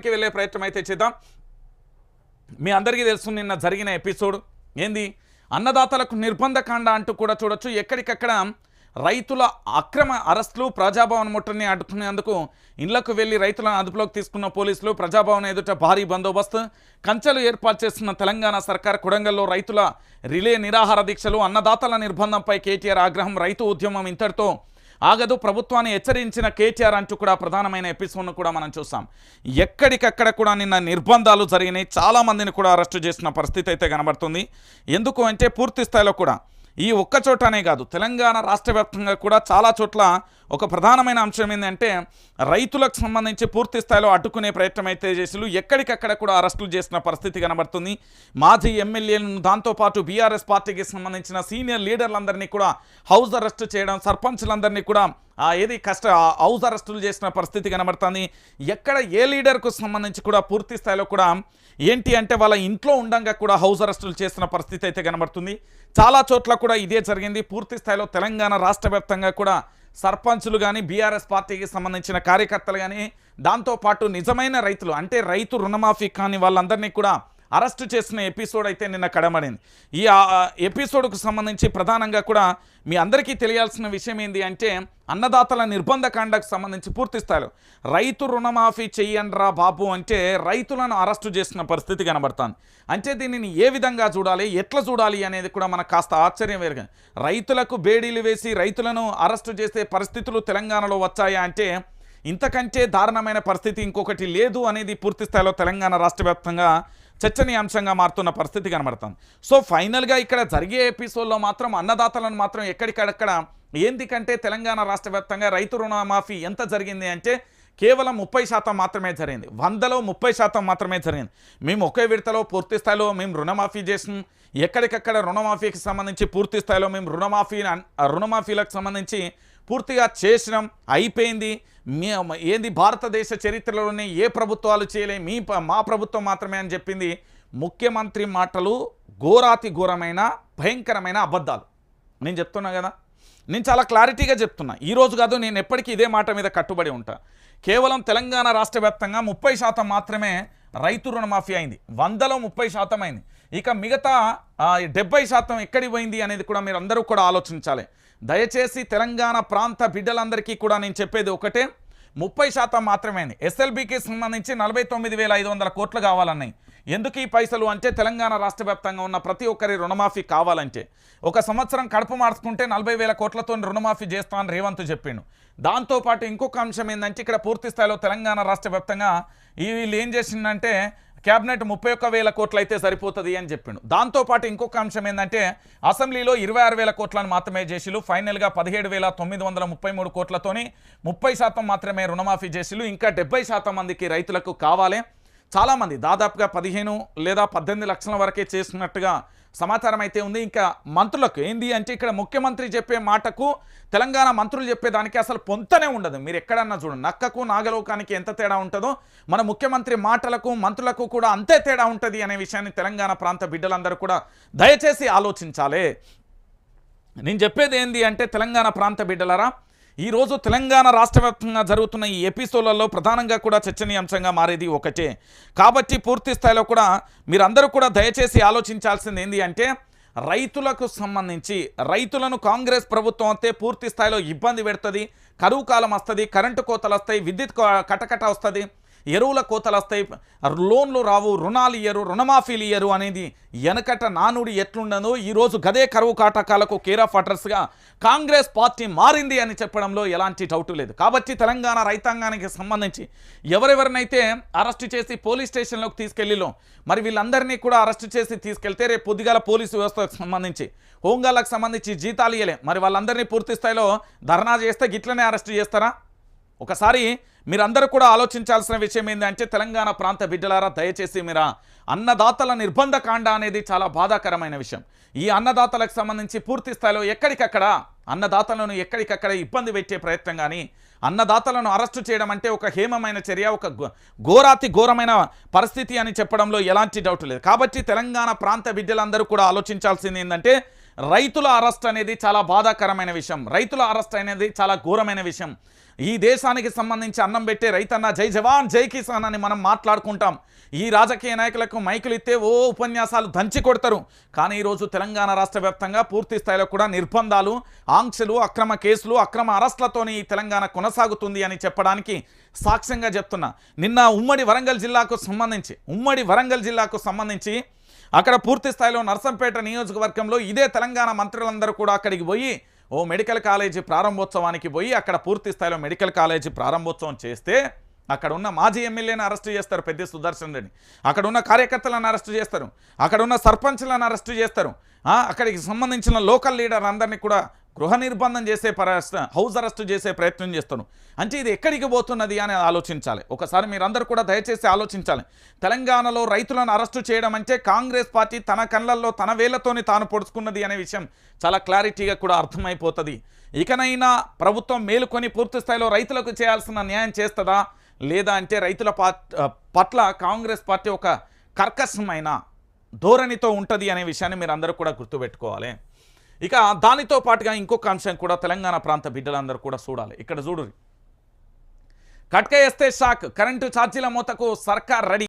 విషయానికి వెళ్ళే ప్రయత్నం అయితే చేద్దాం. మీ అందరికీ తెలుసు నిన్న జరిగిన ఎపిసోడ్. ఏంది? అన్నదాతలకు నిర్బంధకాండ అంటూ కూడా చూడొచ్చు. ఎక్కడికక్కడ రైతుల అక్రమ అరెస్టులు ప్రజాభవన్ ముట్టని అడ్డుకునేందుకు ఇళ్ళకు వెళ్ళి రైతులను అదుపులోకి తీసుకున్న పోలీసులు ప్రజాభవన్ ఎదుట భారీ బందోబస్తు. కంచెలు ఏర్పాటు చేస్తున్న తెలంగాణ సర్కార్ కొడంగల్లో రైతుల రిలే నిరాహార దీక్షలు అన్నదాతల నిర్బంధంపై కేటీఆర్ ఆగ్రహం రైతు ఉద్యమం ఇంతటితో ఆగదు ప్రభుత్వాన్ని హెచ్చరించిన కేటీఆర్ అంటూ కూడా ప్రధానమైన ఎపిసోడ్ను కూడా మనం చూసాం. ఎక్కడికక్కడ కూడా నిన్న నిర్బంధాలు జరిగినాయి. చాలామందిని కూడా అరెస్టు చేసిన పరిస్థితి అయితే కనబడుతుంది. ఎందుకు అంటే పూర్తి స్థాయిలో కూడా ఈ ఒక్క చోటనే కాదు తెలంగాణ రాష్ట్ర వ్యాప్తంగా కూడా చాలా చోట్ల ఒక ప్రధానమైన అంశం ఏంటంటే రైతులకు సంబంధించి పూర్తి స్థాయిలో అడ్డుకునే ప్రయత్నం అయితే చేసిలు ఎక్కడికక్కడ కూడా అరెస్టులు చేసిన పరిస్థితి కనబడుతుంది. మాజీ ఎమ్మెల్యేలను దాంతోపాటు బీఆర్ఎస్ పార్టీకి సంబంధించిన సీనియర్ లీడర్లందరినీ కూడా హౌస్ అరెస్ట్ చేయడం సర్పంచ్లందరినీ కూడా ఏది కష్ట హౌస్ అరెస్టులు చేసిన పరిస్థితి కనబడుతుంది. ఎక్కడ ఏ లీడర్కు సంబంధించి కూడా పూర్తి స్థాయిలో కూడా ఏంటి అంటే వాళ్ళ ఇంట్లో ఉండంగా కూడా హౌస్ అరెస్టులు చేసిన పరిస్థితి అయితే కనబడుతుంది. చాలా చోట్ల కూడా ఇదే జరిగింది. పూర్తి స్థాయిలో తెలంగాణ రాష్ట్ర వ్యాప్తంగా కూడా సర్పంచులు కానీ బీఆర్ఎస్ పార్టీకి సంబంధించిన కార్యకర్తలు కానీ దాంతోపాటు నిజమైన రైతులు అంటే రైతు రుణమాఫీ కాని వాళ్ళందరినీ కూడా అరెస్టు చేసిన ఎపిసోడ్ అయితే నిన్న కడమడింది. ఈ ఎపిసోడ్కు సంబంధించి ప్రధానంగా కూడా మీ అందరికీ తెలియాల్సిన విషయం ఏంటి అంటే అన్నదాతల నిర్బంధకాండకు సంబంధించి పూర్తిస్తారు రైతు రుణమాఫీ చెయ్యండ్రా బాబు అంటే రైతులను అరెస్టు చేసిన పరిస్థితి కనబడుతుంది. అంటే దీనిని ఏ విధంగా చూడాలి ఎట్లా చూడాలి అనేది కూడా మనకు కాస్త ఆశ్చర్యం వేరుగా. రైతులకు బేడీలు వేసి రైతులను అరెస్టు చేసే పరిస్థితులు తెలంగాణలో వచ్చాయా అంటే ఇంతకంటే దారుణమైన పరిస్థితి ఇంకొకటి లేదు అనేది పూర్తి స్థాయిలో తెలంగాణ రాష్ట్ర వ్యాప్తంగా చర్చనీయాంశంగా మారుతున్న పరిస్థితి కనబడుతుంది. సో ఫైనల్గా ఇక్కడ జరిగే ఎపిసోడ్లో మాత్రం అన్నదాతలను మాత్రం ఎక్కడికక్కడ ఏందికంటే తెలంగాణ రాష్ట్ర వ్యాప్తంగా రైతు రుణమాఫీ ఎంత జరిగింది అంటే కేవలం ముప్పై శాతం మాత్రమే జరిగింది. వందలో ముప్పై శాతం మాత్రమే జరిగింది. మేము ఒకే విడతలో పూర్తి స్థాయిలో మేము రుణమాఫీ చేసినాం. ఎక్కడికక్కడ రుణమాఫీకి సంబంధించి పూర్తి స్థాయిలో మేము రుణమాఫీ రుణమాఫీలకు సంబంధించి పూర్తిగా చేసినాం. అయిపోయింది. మీ ఏంది భారతదేశ చరిత్రలోనే ఏ ప్రభుత్వాలు చేయలే మీ మా ప్రభుత్వం మాత్రమే అని చెప్పింది ముఖ్యమంత్రి మాటలు ఘోరాతి ఘోరమైన భయంకరమైన అబద్ధాలు. నేను చెప్తున్నా కదా? నేను చాలా క్లారిటీగా చెప్తున్నా. ఈరోజు కాదు నేను ఎప్పటికీ ఇదే మాట మీద కట్టుబడి ఉంటా. కేవలం తెలంగాణ రాష్ట్ర వ్యాప్తంగా ముప్పై శాతం మాత్రమే రైతు రుణమాఫీ అయింది. వందలో ముప్పై శాతం అయింది. ఇక మిగతా డెబ్బై శాతం ఎక్కడికి పోయింది అనేది కూడా మీరు అందరూ కూడా ఆలోచించాలి. దయచేసి తెలంగాణ ప్రాంత బిడ్డలందరికీ కూడా నేను చెప్పేది ఒకటే. ముప్పై శాతం మాత్రమే అయింది ఎస్ఎల్బికి సంబంధించి నలభై తొమ్మిది వేల ఐదు వందల కోట్లు కావాలన్నాయి. ఎందుకు ఈ పైసలు? అంటే తెలంగాణ రాష్ట్ర వ్యాప్తంగా ఉన్న ప్రతి ఒక్కరి రుణమాఫీ కావాలంటే. ఒక సంవత్సరం కడుపు మార్చుకుంటే నలభై వేల కోట్లతో రుణమాఫీ చేస్తా అని రేవంత్ చెప్పిండు. దాంతోపాటు ఇంకొక అంశం ఏంటంటే ఇక్కడ పూర్తి స్థాయిలో తెలంగాణ రాష్ట్ర వ్యాప్తంగా వీళ్ళు ఏం చేసిందంటే క్యాబినెట్ ముప్పై ఒక్క వేల కోట్లు అయితే సరిపోతుంది అని చెప్పిండు. దాంతోపాటు ఇంకొక అంశం ఏంటంటే అసెంబ్లీలో ఇరవై ఆరు వేల కోట్లను మాత్రమే చేసిలు ఫైనల్గా పదిహేడు వేల తొమ్మిది వందల ముప్పై మూడు కోట్లతోని ముప్పై శాతం మాత్రమే రుణమాఫీ చేసిలు ఇంకా డెబ్బై శాతం మందికి రైతులకు కావాలి. చాలామంది దాదాపుగా పదిహేను లేదా పద్దెనిమిది లక్షల వరకే చేసినట్టుగా సమాచారం అయితే ఉంది. ఇంకా మంత్రులకు ఏంది అంటే ఇక్కడ ముఖ్యమంత్రి చెప్పే మాటకు తెలంగాణ మంత్రులు చెప్పేదానికి అసలు పొంతనే ఉండదు. మీరు ఎక్కడన్నా చూడండి నక్కకు నాగలోకానికి ఎంత తేడా ఉంటుందో మన ముఖ్యమంత్రి మాటలకు మంత్రులకు కూడా అంతే తేడా ఉంటుంది అనే విషయాన్ని తెలంగాణ ప్రాంత బిడ్డలందరూ కూడా దయచేసి ఆలోచించాలి. నేను చెప్పేది ఏంది అంటే తెలంగాణ ప్రాంత బిడ్డలరా ఈరోజు తెలంగాణ రాష్ట్ర వ్యాప్తంగా జరుగుతున్న ఈ ఎపిసోడ్లలో ప్రధానంగా కూడా చర్చనీయాంశంగా మారేది ఒకటే. కాబట్టి పూర్తి స్థాయిలో కూడా మీరందరూ కూడా దయచేసి ఆలోచించాల్సింది ఏంటి అంటే రైతులకు సంబంధించి రైతులను కాంగ్రెస్ ప్రభుత్వం అయితే పూర్తి స్థాయిలో ఇబ్బంది పెడుతుంది కరువు కాలం వస్తుంది కరెంటు కోతలు వస్తాయి విద్యుత్ కటకట వస్తుంది ఎరువుల కోతలు వస్తాయి. లోన్లు రావు రుణాలు ఇయ్యరు రుణమాఫీలు ఇయ్యరు అనేది వెనకట నానుడి ఎట్లుండదో ఈరోజు గదే కరువు కాటకాలకు కేర్ ఆఫ్ అడ్రస్గా కాంగ్రెస్ పార్టీ మారింది అని చెప్పడంలో ఎలాంటి డౌట్ లేదు. కాబట్టి తెలంగాణ రైతాంగానికి సంబంధించి ఎవరెవరినైతే అరెస్ట్ చేసి పోలీస్ స్టేషన్లోకి తీసుకెళ్ళిలో మరి వీళ్ళందరినీ కూడా అరెస్ట్ చేసి తీసుకెళ్తే రేపు పొద్దుగాల పోలీసు వ్యవస్థకు సంబంధించి హోంగాళ్ళకు సంబంధించి జీతాలు ఇయ్యలే. మరి వాళ్ళందరినీ పూర్తి స్థాయిలో ధర్నా చేస్తే గిట్లనే అరెస్ట్ చేస్తారా? ఒకసారి మీరందరూ కూడా ఆలోచించాల్సిన విషయం ఏంటంటే తెలంగాణ ప్రాంత బిడ్డలారా దయచేసి మీరా అన్నదాతల నిర్బంధ కాండ అనేది చాలా బాధాకరమైన విషయం. ఈ అన్నదాతలకు సంబంధించి పూర్తి స్థాయిలో ఎక్కడికక్కడ అన్నదాతలను ఎక్కడికక్కడ ఇబ్బంది పెట్టే ప్రయత్నం కానీ అన్నదాతలను అరెస్టు చేయడం అంటే ఒక హేమమైన చర్య ఒక ఘో- ఘోరాతి ఘోరమైన పరిస్థితి అని చెప్పడంలో ఎలాంటి డౌట్ లేదు. కాబట్టి తెలంగాణ ప్రాంత బిడ్డలందరూ కూడా ఆలోచించాల్సింది ఏంటంటే రైతుల అరెస్ట్ అనేది చాలా బాధాకరమైన విషయం. రైతుల అరెస్ట్ అనేది చాలా ఘోరమైన విషయం. ఈ దేశానికి సంబంధించి అన్నం పెట్టే రైతన్న జై జవాన్ జై కిసాన్ అని మనం మాట్లాడుకుంటాం. ఈ రాజకీయ నాయకులకు మైకులు ఇస్తే ఓ ఉపన్యాసాలు దంచి కొడతారు. కానీ ఈరోజు తెలంగాణ రాష్ట్ర వ్యాప్తంగా పూర్తి స్థాయిలో కూడా నిర్బంధాలు ఆంక్షలు అక్రమ కేసులు అక్రమ అరెస్టులతోని ఈ తెలంగాణ కొనసాగుతుంది అని చెప్పడానికి సాక్ష్యంగా చెప్తున్నా. నిన్న ఉమ్మడి వరంగల్ జిల్లాకు సంబంధించి ఉమ్మడి వరంగల్ జిల్లాకు సంబంధించి అక్కడ పూర్తి స్థాయిలో నర్సంపేట నియోజకవర్గంలో ఇదే తెలంగాణ మంత్రులందరూ కూడా అక్కడికి పోయి ఓ మెడికల్ కాలేజీ ప్రారంభోత్సవానికి పోయి అక్కడ పూర్తి స్థాయిలో మెడికల్ కాలేజీ ప్రారంభోత్సవం చేస్తే అక్కడ ఉన్న మాజీ ఎమ్మెల్యేని అరెస్ట్ చేస్తారు పెద్ద సుదర్శన్ రెడ్డి అక్కడ ఉన్న కార్యకర్తలను అరెస్ట్ చేస్తారు. అక్కడ ఉన్న సర్పంచ్లను అరెస్ట్ చేస్తారు. అక్కడికి సంబంధించిన లోకల్ లీడర్ అందరినీ కూడా గృహ నిర్బంధం చేసే పరస్ హౌస్ అరెస్ట్ చేసే ప్రయత్నం చేస్తాను. అంటే ఇది ఎక్కడికి పోతున్నది అని ఆలోచించాలి. ఒకసారి మీరందరూ కూడా దయచేసి ఆలోచించాలి. తెలంగాణలో రైతులను అరెస్టు చేయడం అంటే కాంగ్రెస్ పార్టీ తన కళ్ళల్లో తన వేళ్ళతోని తాను పొడుచుకున్నది అనే విషయం చాలా క్లారిటీగా కూడా అర్థమైపోతుంది. ఇకనైనా ప్రభుత్వం మేలుకొని పూర్తి స్థాయిలో రైతులకు చేయాల్సిన న్యాయం చేస్తుందా? లేదా అంటే రైతుల పట్ల కాంగ్రెస్ పార్టీ ఒక కర్కశమైన ధోరణితో ఉంటుంది అనే విషయాన్ని మీరు అందరూ కూడా గుర్తుపెట్టుకోవాలి. ఇక దానితో పాటుగా ఇంకొక అంశం కూడా తెలంగాణ ప్రాంత బిడ్డలందరూ కూడా చూడాలి. ఇక్కడ చూడు కట్క వేస్తే షాక్ కరెంటు ఛార్జీల మూతకు సర్కార్ రెడీ.